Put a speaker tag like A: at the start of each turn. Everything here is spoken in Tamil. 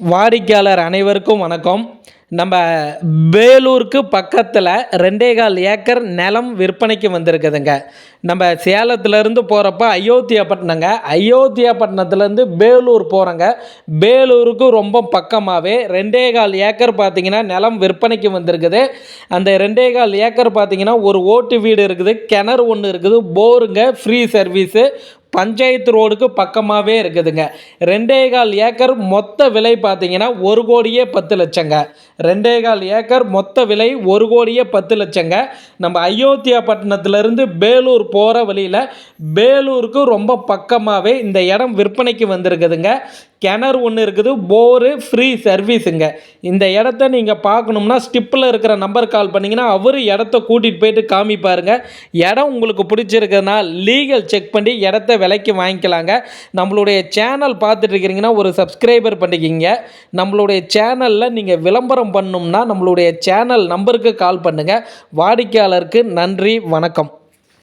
A: வாடிக்கையாளர் அனைவருக்கும் வணக்கம். நம்ம வேலூருக்கு பக்கத்தில் ரெண்டே கால் ஏக்கர் நிலம் விற்பனைக்கு வந்திருக்குதுங்க. நம்ம சேலத்துலேருந்து போகிறப்ப அயோத்தியாப்பட்டினங்க அயோத்தியாப்பட்டினத்துலேருந்து பேலூர் போகிறோங்க பேலூருக்கு ரொம்ப பக்கமாகவே ரெண்டே கால் ஏக்கர் பார்த்திங்கன்னா நிலம் விற்பனைக்கு வந்திருக்குது. அந்த ரெண்டே கால் ஏக்கர் பார்த்திங்கன்னா ஒரு ஓட்டு வீடு இருக்குது. கிணறு ஒன்று இருக்குது. போருங்க ஃப்ரீ சர்வீஸு. பஞ்சாயத்து ரோடுக்கு பக்கமாகவே இருக்குதுங்க. ரெண்டே கால் ஏக்கர் மொத்த விலை பார்த்தீங்கன்னா ஒரு கோடியே பத்து லட்சங்க. ரெண்டே கால் ஏக்கர் மொத்த விலை ஒரு கோடியே பத்து லட்சங்க. நம்ம அயோத்தியா பட்டணத்துலேருந்து பேலூர் போகிற வழியில் பேலூருக்கு ரொம்ப பக்கமாகவே இந்த இடம் விற்பனைக்கு வந்திருக்குதுங்க. கிணறு ஒன்று இருக்குது போரு ஃப்ரீ சர்வீஸுங்க இந்த இடத்த நீங்கள் பார்க்கணும்னா ஸ்டிப்பில் இருக்கிற நம்பர் கால் பண்ணிங்கன்னா அவர் இடத்த கூட்டிகிட்டு போயிட்டு காமிப்பாருங்க. இடம் உங்களுக்கு பிடிச்சிருக்குதுன்னா லீகல் செக் பண்ணி இடத்த விலைக்கு வாங்கிக்கலாங்க. நம்மளுடைய சேனல் பார்த்துட்டு இருக்கிறீங்கன்னா ஒரு சப்ஸ்கிரைபர் பண்ணிக்கிங்க. நம்மளுடைய சேனலில் நீங்கள் விளம்பரம் பண்ணணும்னா நம்மளுடைய சேனல் நம்பருக்கு கால் பண்ணுங்கள் வாடிக்கையாளருக்கு நன்றி வணக்கம்.